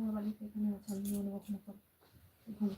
তোমার বাড়িতে এখানে আছে আমি নিয়ে নেব ওখানে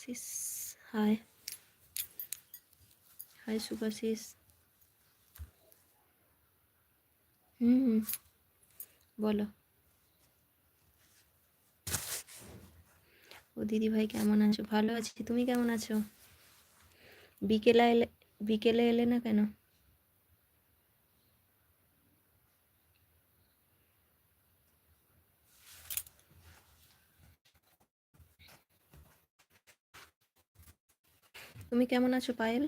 সুভাষিস হাই হাই সুভাষিস হুম হুম বলো। ও দিদি ভাই কেমন আছো? ভালো আছি। তুমি কেমন আছো? বিকেলে এলে বিকেলে এলে না কেন? তুমি কেমন আছো পায়েল?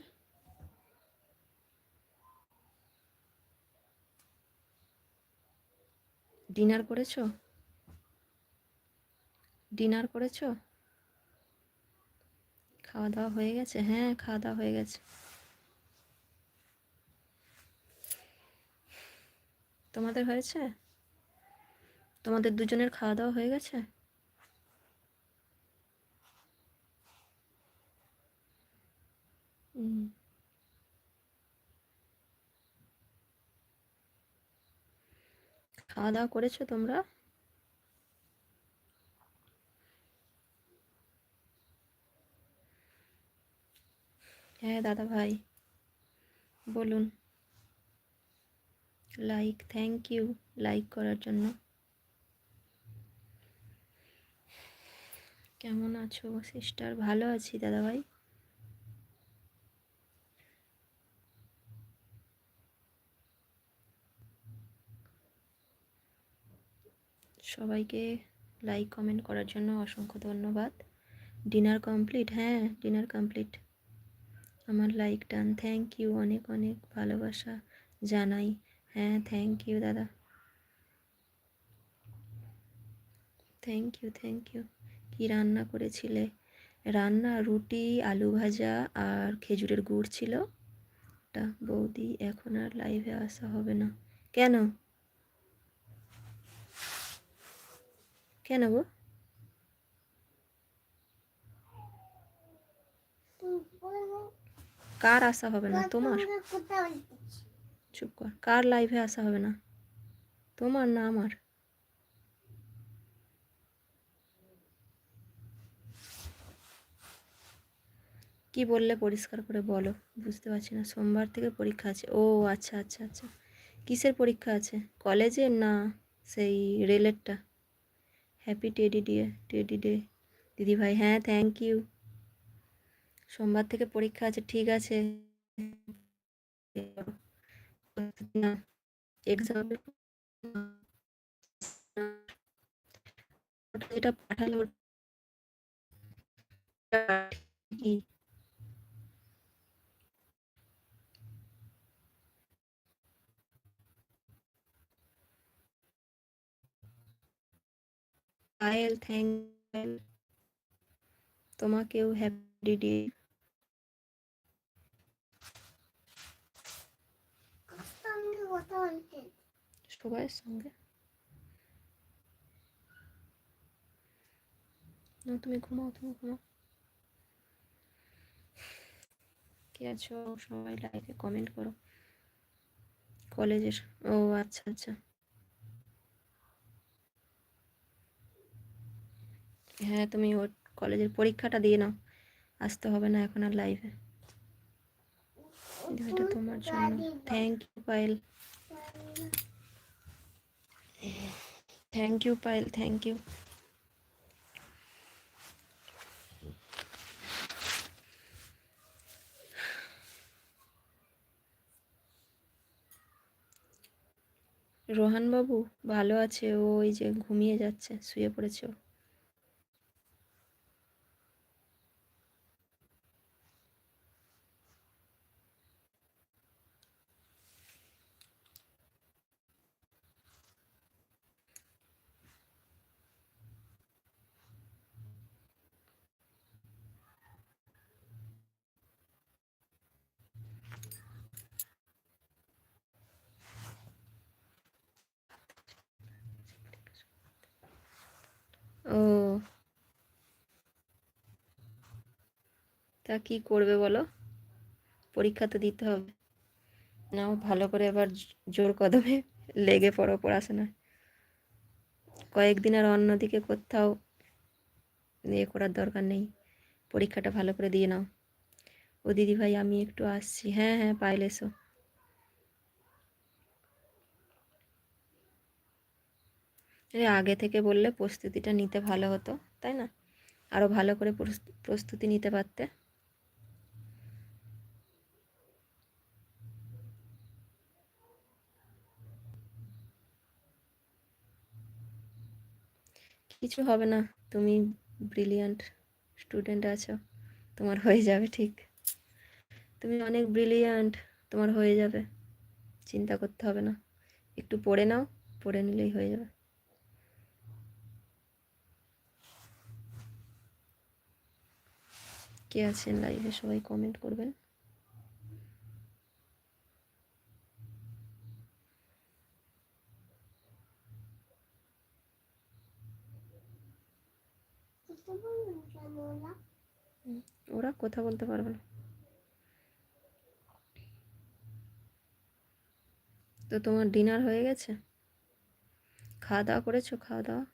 ডিনার করেছ? ডিনার করেছ? খাওয়া দাওয়া হয়ে গেছে? হ্যাঁ খাওয়া দাওয়া হয়ে গেছে। তোমাদের হয়েছে? তোমাদের দুজনের খাওয়া দাওয়া হয়ে গেছে হুম খাওয়া দাওয়া করেছ তোমরা? হ্যাঁ দাদা ভাই বলুন। লাইক থ্যাংক ইউ লাইক করার জন্য। কেমন আছো সিস্টার ভালো আছি দাদা ভাই সবাইকে লাইক কমেন্ট করার জন্য অসংখ্য ধন্যবাদ। ডিনার কমপ্লিট হ্যাঁ ডিনার কমপ্লিট আমার লাইক ডান থ্যাংক ইউ অনেক অনেক ভালোবাসা জানাই। হ্যাঁ থ্যাংক ইউ দাদা। থ্যাংক ইউ থ্যাংক ইউ কী রান্না করেছিলে? রান্না রুটি, আলু ভাজা আর খেজুরের গুড় ছিল। ওটা বৌদি এখন আর লাইভে আসা হবে না। কেন? কেন গো? কার আসা হবে না? তোমার? চুপ কর। কার লাইভে আসা হবে না? তোমার না আমার? কি বললে পরিষ্কার করে বলো? বুঝতে পারছি না। সোমবার থেকে পরীক্ষা আছে। ও আচ্ছা আচ্ছা আচ্ছা। কিসের পরীক্ষা আছে? কলেজের না সেই রেলেরটা? Happy teddy day teddy day দিদি ভাই হ্যাঁ থ্যাংক ইউ সোমবার থেকে পরীক্ষা আছে, ঠিক আছে। যেটা পাঠালো পায়েল থ্যাংক তোমাকেও হ্যাপি ডে সবাইয়ের সঙ্গে। না, তুমি ঘুমাও তুমি ঘুমাও। কে আছো? সবাই লাইভে কমেন্ট করো। কলেজের ও আচ্ছা আচ্ছা। হ্যাঁ তুমি ওর কলেজের পরীক্ষাটা দিয়ে নাও। আসতে হবে না এখন আর লাইভে এটা তোমার জন্য। Thank you Payel. Thank you Payel thank you Rohan বাবু ভালো আছে? ও ওই যে ঘুমিয়ে যাচ্ছে শুয়ে পড়েছে ও ও তা কি করবে বলো? পরীক্ষা তো দিতে হবে। নাও ভালো করে এবার জোর কদমে লেগে পড়ো পড়াশোনায় কয়েকদিন আর অন্যদিকে কোথাও ইয়ে করার দরকার নেই। পরীক্ষাটা ভালো করে দিয়ে নাও। ও দিদি ভাই আমি একটু আসছি। হ্যাঁ হ্যাঁ পাইলে এসো। আগে থেকে বললে প্রস্তুতিটা নিতে ভালো হতো, তাই না? আরও ভালো করে প্রস্ত- প্রস্তুতি নিতে পারতে। কিছু হবে না। তুমি ব্রিলিয়ান্ট স্টুডেন্ট আছো, তোমার হয়ে যাবে ঠিক। তুমি অনেক ব্রিলিয়ান্ট তোমার হয়ে যাবে। চিন্তা করতে হবে না। একটু পড়ে নাও, পড়ে নিলেই হয়ে যাবে। কে আছেন লাইভে সবাই কমেন্ট করবেন ওরা কথা বলতে পারবে না। তো তোমার ডিনার হয়ে গেছে? খাওয়া দাওয়া করেছ? খাওয়া দাওয়া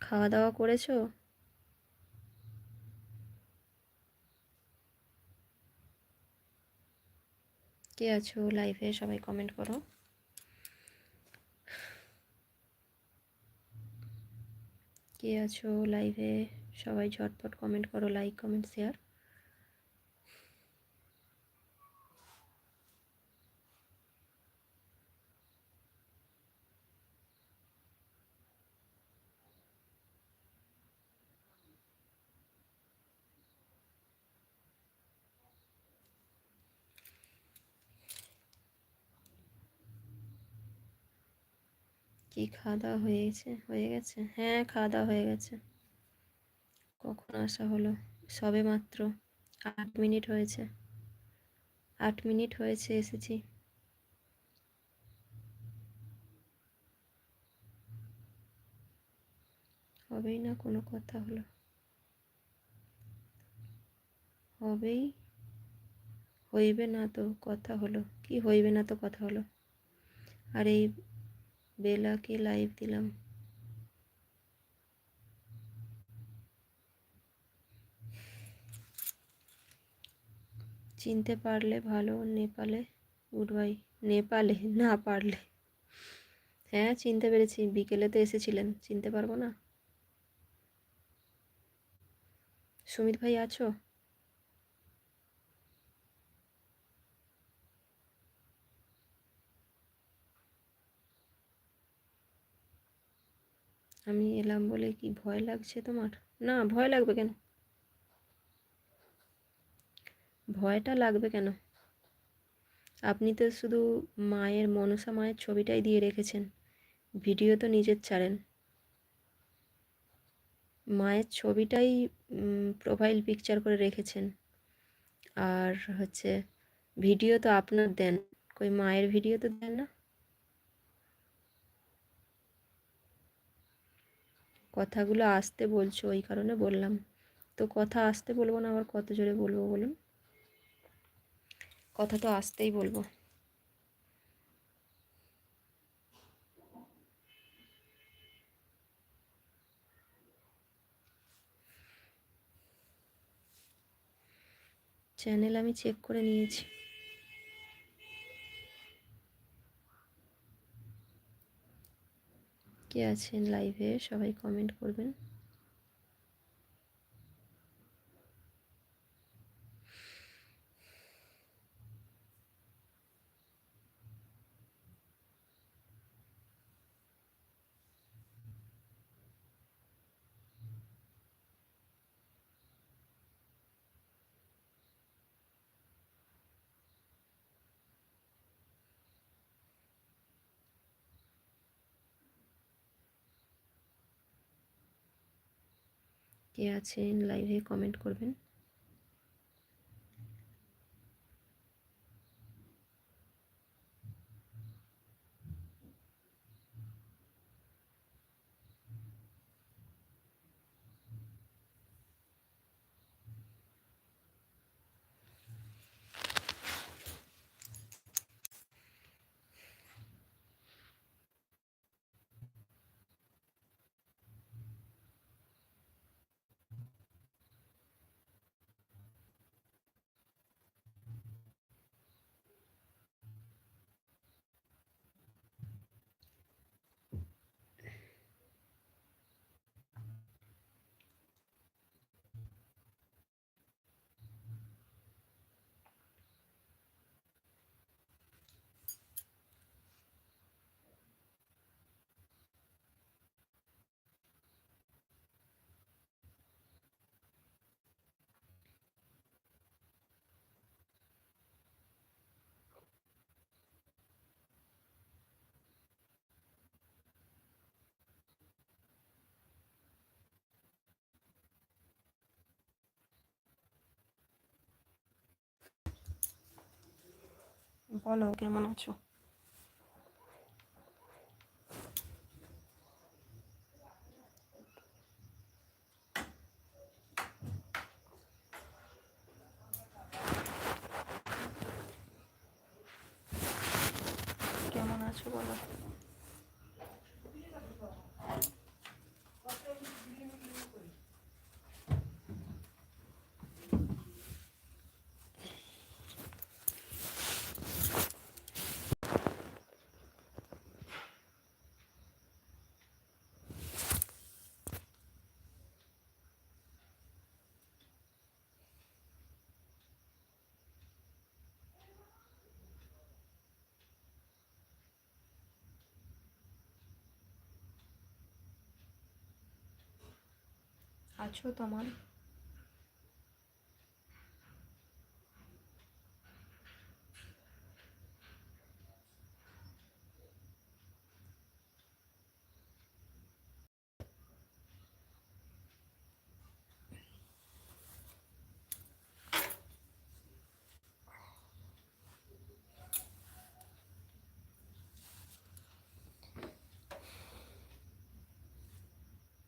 খাওয়া দাওয়া করেছ? কে আছো লাইভে সবাই কমেন্ট করো। কে আছো লাইভে সবাই ঝটপট কমেন্ট করো লাইক কমেন্ট শেয়ার কি খাওয়া দাওয়া হয়ে গেছে? হয়ে গেছে হ্যাঁ খাওয়া দাওয়া হয়ে গেছে। কখন আসা হলো? সবে মাত্র আট মিনিট হয়েছে। আট মিনিট হয়েছে, এসেছি। হবেই না কোনো কথা হলো। হবেই? হইবে না তো কথা হলো। কি হইবে না তো কথা হলো? আর এই বেলাকে লাইভ দিলাম। চিনতে পারলে ভালো, নেপালে গুড বাই নেপালে না পারলে। হ্যাঁ চিনতে পেরেছি, বিকেলে তো এসেছিলেন, চিনতে পারব না। সুমিত ভাই আছো? আমি এলাম বলে কি ভয় লাগছে তোমার? না, ভয় লাগবে কেন? ভয়টা লাগবে কেন? আপনি তো শুধু মায়ের মনসা মায়ের ছবিটাই দিয়ে রেখেছেন। ভিডিও তো নিজের ছাড়েন। মায়ের ছবিটাই প্রোফাইল পিকচার করে রেখেছেন। আর হচ্ছে, ভিডিও তো আপনার দেন। কই মায়ের ভিডিও তো দেন না? কথাগুলো আসতে বলছো, ওই কারণে বললাম। তো কথা আসতে বলব না, আবার কত জোরে বলব বলুন? কথা তো আসতেই বলব। চ্যানেল আমি চেক করে নিয়েছি। কে আছেন লাইভে সবাই কমেন্ট করবেন। কে আছেন লাইভে কমেন্ট করবেন। বলো কেমন আছো? কেমন আছো বলো? আছো তোমার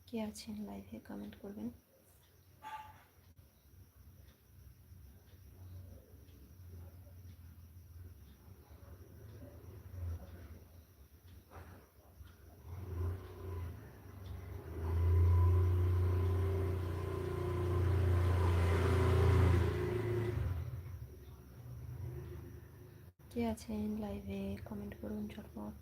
কে আছেন লাইভে কমেন্ট করবেন? কে আছেন লাইভে কমেন্ট করুন ঝটপট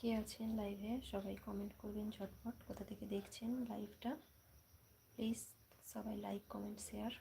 কে আছেন লাইভে সবাই কমেন্ট করবেন ঝটপট, কোথা থেকে দেখছেন লাইভটা প্লিজ সবাই লাইক কমেন্ট শেয়ার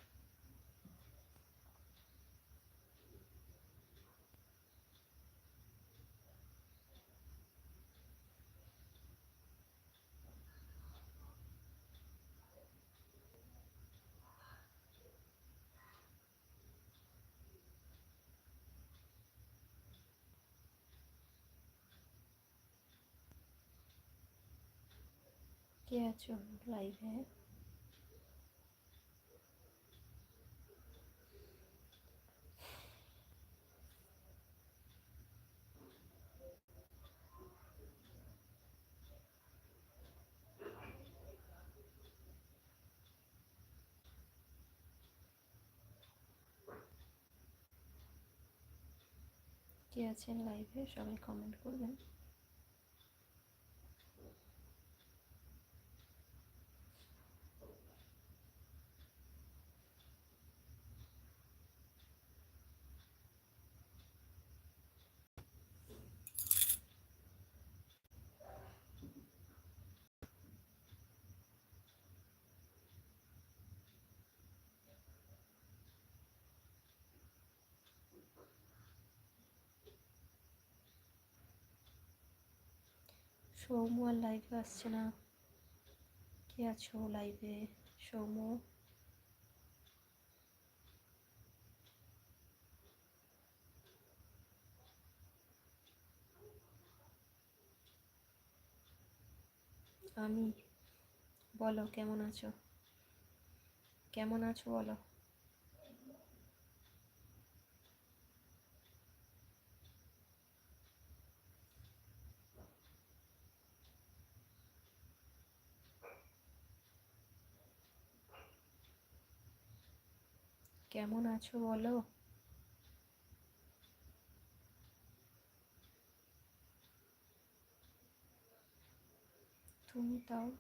কে আছো লাইভে? কে আছেন লাইভে? সবাই কমেন্ট করবেন। সৌম্য আর লাইভে আসছে না। কে আছো লাইভে সৌম্য? আমি, বলো কেমন আছো? কেমন আছো বলো? কেমন আছো বলো? তুমি তাও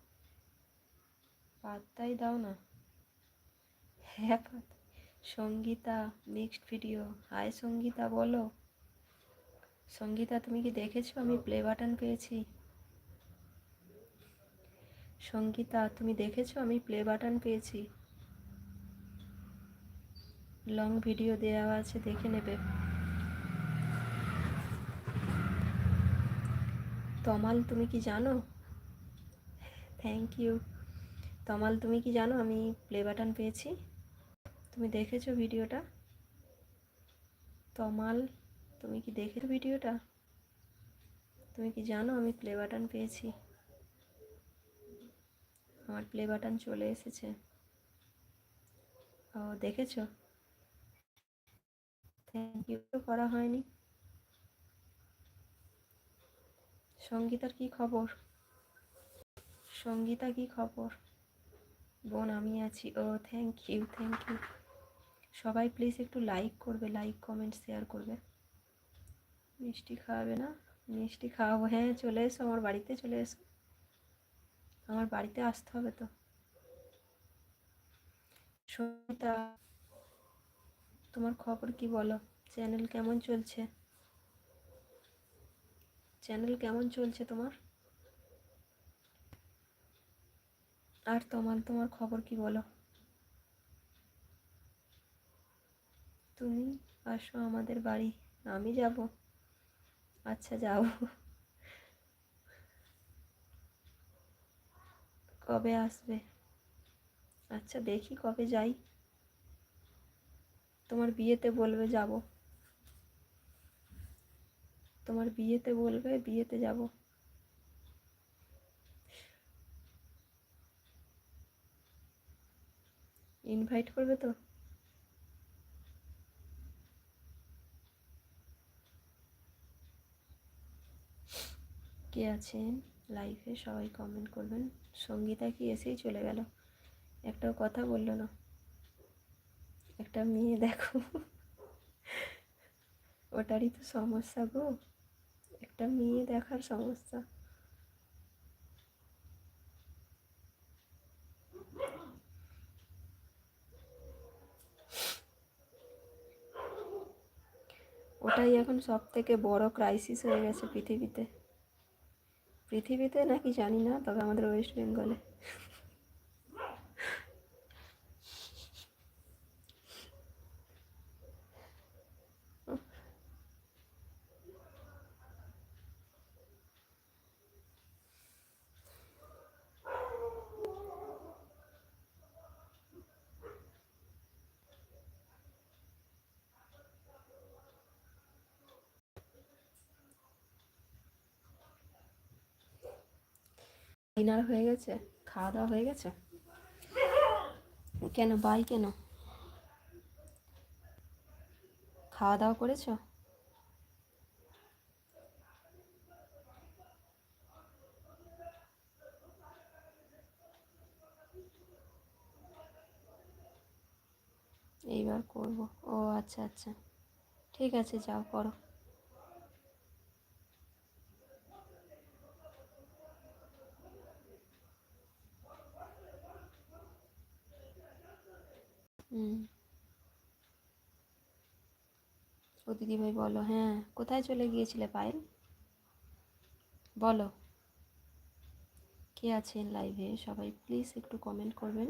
পাত্তাই দাও না। হ্যাঁ Sangeeta mixed video hi Sangeeta, বলো। সঙ্গীতা, তুমি কি দেখেছ? আমি প্লে বাটন পেয়েছি। সঙ্গীতা, তুমি দেখেছ? আমি প্লে বাটন পেয়েছি। লং ভিডিও দেওয়া আছে, দেখে নেবে। তমাল, তুমি কি জানো? থ্যাংক ইউ তমাল, তুমি কি জানো? আমি প্লে বাটন পেয়েছি। তুমি দেখেছ ভিডিওটা? তমাল, তুমি কি দেখেছ ভিডিওটা? তুমি কি জানো? আমি প্লে বাটন পেয়েছি। আমার প্লে বাটন চলে এসেছে। ও, দেখেছ? থ্যাংক ইউ তো করা হয়নি। সঙ্গীতার কি খবর? সঙ্গীতা কি খবর? বোন, আমি আছি। ও থ্যাংক ইউ থ্যাংক ইউ সবাই প্লিজ একটু লাইক করবে লাইক কমেন্ট শেয়ার করবে। মিষ্টি খাওয়াবে না? মিষ্টি খাওয়াবো। হ্যাঁ চলে এসো, আমার বাড়িতে চলে এসো। আমার বাড়িতে আসতে হবে তো। সঙ্গীতা তোমার খবর কি বলো? চ্যানেল কেমন চলছে? চ্যানেল কেমন চলছে তোমার? আর তোমার তোমার খবর কি বলো? তুমি আসো আমাদের বাড়ি, আমি যাব। আচ্ছা যাও। কবে আসবে? আচ্ছা দেখি কবে যাই। তোমার বিয়েতে বলবে যাব। তোমার বিয়েতে বলবে বিয়েতে যাব। ইনভাইট করবে তো? কে আছেন? লাইভে সবাই কমেন্ট করবেন। সঙ্গীতা কি এসেই চলে গেল। একটাও কথা বলল না। একটা মেয়ে দেখো। ওটারই তো সমস্যা গো। একটা মেয়ে দেখার সমস্যা। ওটাই এখন সব থেকে বড় ক্রাইসিস হয়ে গেছে পৃথিবীতে। পৃথিবীতে নাকি জানি না, তবে আমাদের ওয়েস্ট বেঙ্গলে ডিনার হয়ে গেছে, খাওয়া দাওয়া হয়ে গেছে? কেন বাই কেন? খাওয়া দাওয়া করেছ? এইবার করব। ও আচ্ছা আচ্ছা। ঠিক আছে, যাও করো ও দিদিভাই বলো হ্যাঁ কোথায় চলে গিয়েছিলে পায়েল? বলো। কে আছেন লাইভে সবাই প্লিজ একটু কমেন্ট করবেন।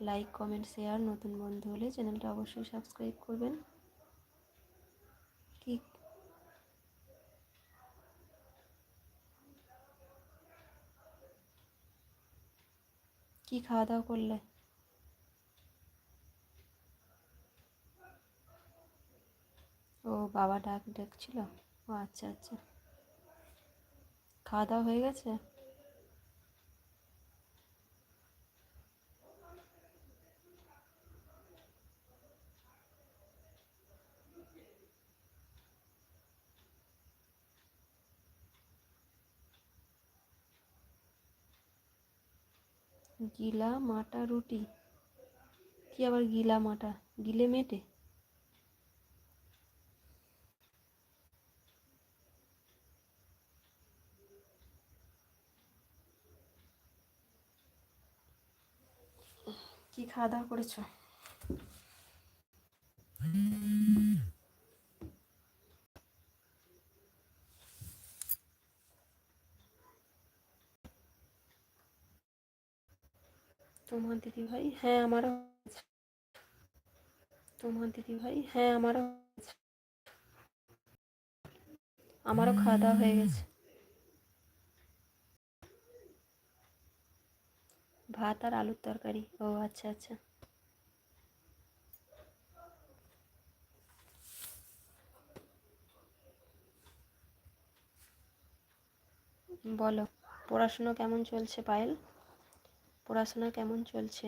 লাইক কমেন্ট শেয়ার নতুন বন্ধু হলে চ্যানেলটা অবশ্যই সাবস্ক্রাইব করবেন। কি? কি খাওয়া দাওয়া করলে? ও বাবা ডাক ডাকছিল। ও আচ্ছা আচ্ছা। খাওয়া দাওয়া হয়ে গেছে? গিলা মাটা রুটি? কি আবার গিলা মাটা? গিলে মেটে কি খাওয়া দাওয়া করেছ তোমার দিদি ভাই হ্যাঁ আমারও। তোমার দিদি ভাই হ্যাঁ আমারও। আমারও খাওয়া দাওয়া হয়ে গেছে ভাত আর আলুর তরকারি। ও আচ্ছা আচ্ছা। বলো, পড়াশুনো কেমন চলছে পায়েল? পড়াশোনা কেমন চলছে?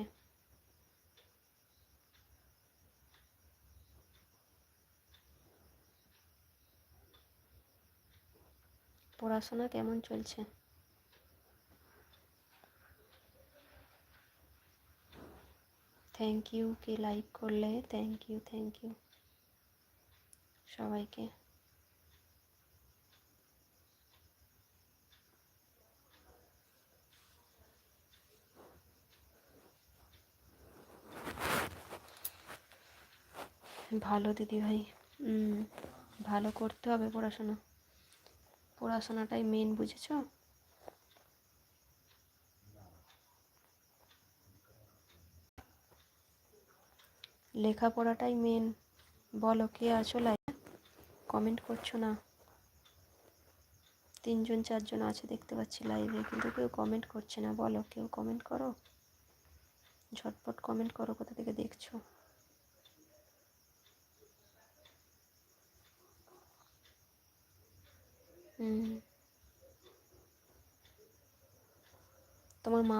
পড়াশোনা কেমন চলছে? থ্যাংক ইউ কে লাইক করলে থ্যাংক ইউ থ্যাংক ইউ সবাইকে। ভালো দিদি ভাই ভালো করতে হবে পড়াশোনা। পড়াশোনাটাই মেন বুঝেছ? লেখাপড়াটাই মেন বলো, কে আছো লাইভে কমেন্ট করছ না। তিনজন, চারজন আছে, দেখতে পাচ্ছি লাইভে কিন্তু কেউ কমেন্ট করছে না। বলো, কেউ কমেন্ট করো? ঝটপট কমেন্ট করো, কোথা থেকে দেখছ? হুম। তোমার মা